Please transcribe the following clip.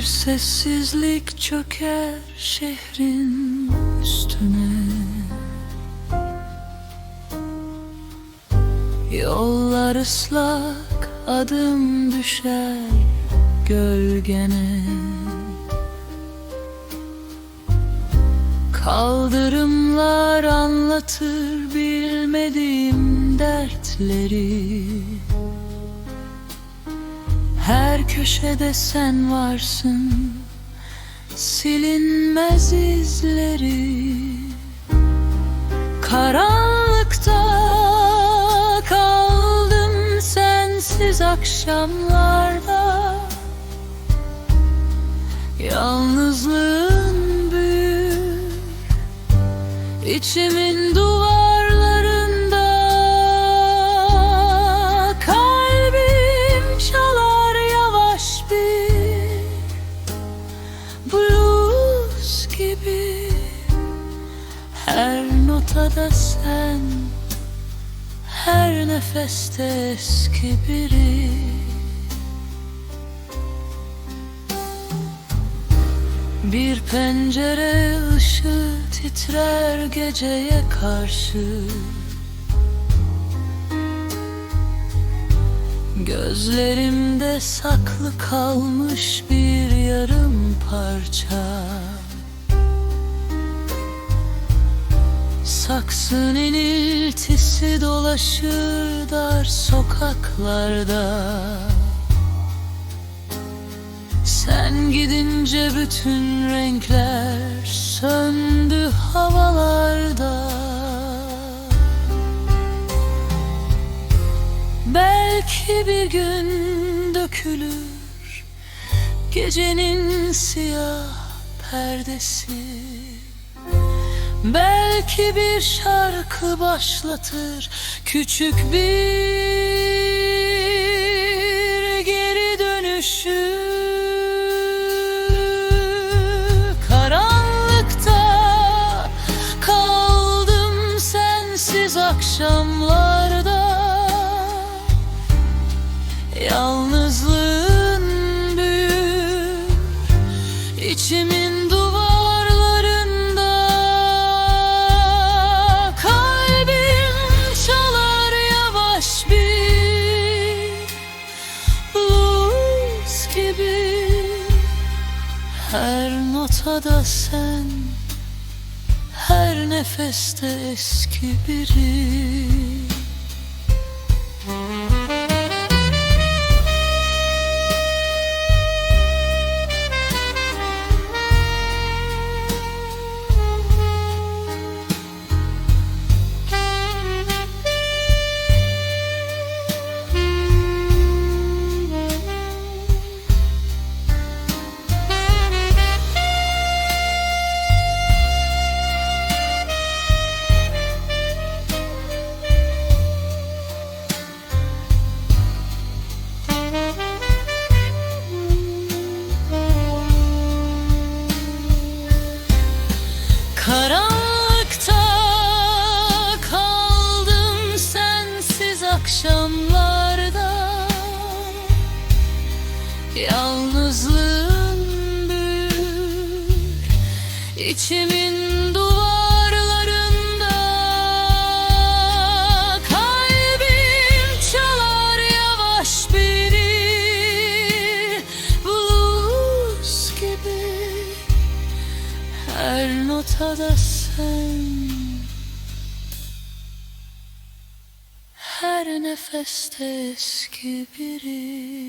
Bir sessizlik çöker şehrin üstüne. Yollar ıslak adım düşer gölgene. Kaldırımlar anlatır bilmediğim dertleri Her köşede sen varsın. Silinmez izleri. Karanlıkta kaldım sensiz akşamlarda. Yalnızlığın büyür İçimin duvarlarında notada sen Her nefeste eski biri. Bir pencere ışığı titrer geceye karşı. Gözlerimde saklı kalmış bir yarım parça Saksın iniltisi dolaşır dar sokaklarda. Sen gidince bütün renkler söndü havalarda. Belki bir gün dökülür gecenin siyah perdesi Belki bir şarkı başlatır küçük bir geri dönüşü. Karanlıkta kaldım sensiz akşamlarda. Yalnızlığın gibi. Her notada sen Her nefeste eski biri Yalnızlığın büyür içimin gibi her notada sen. Her nefeste eski biri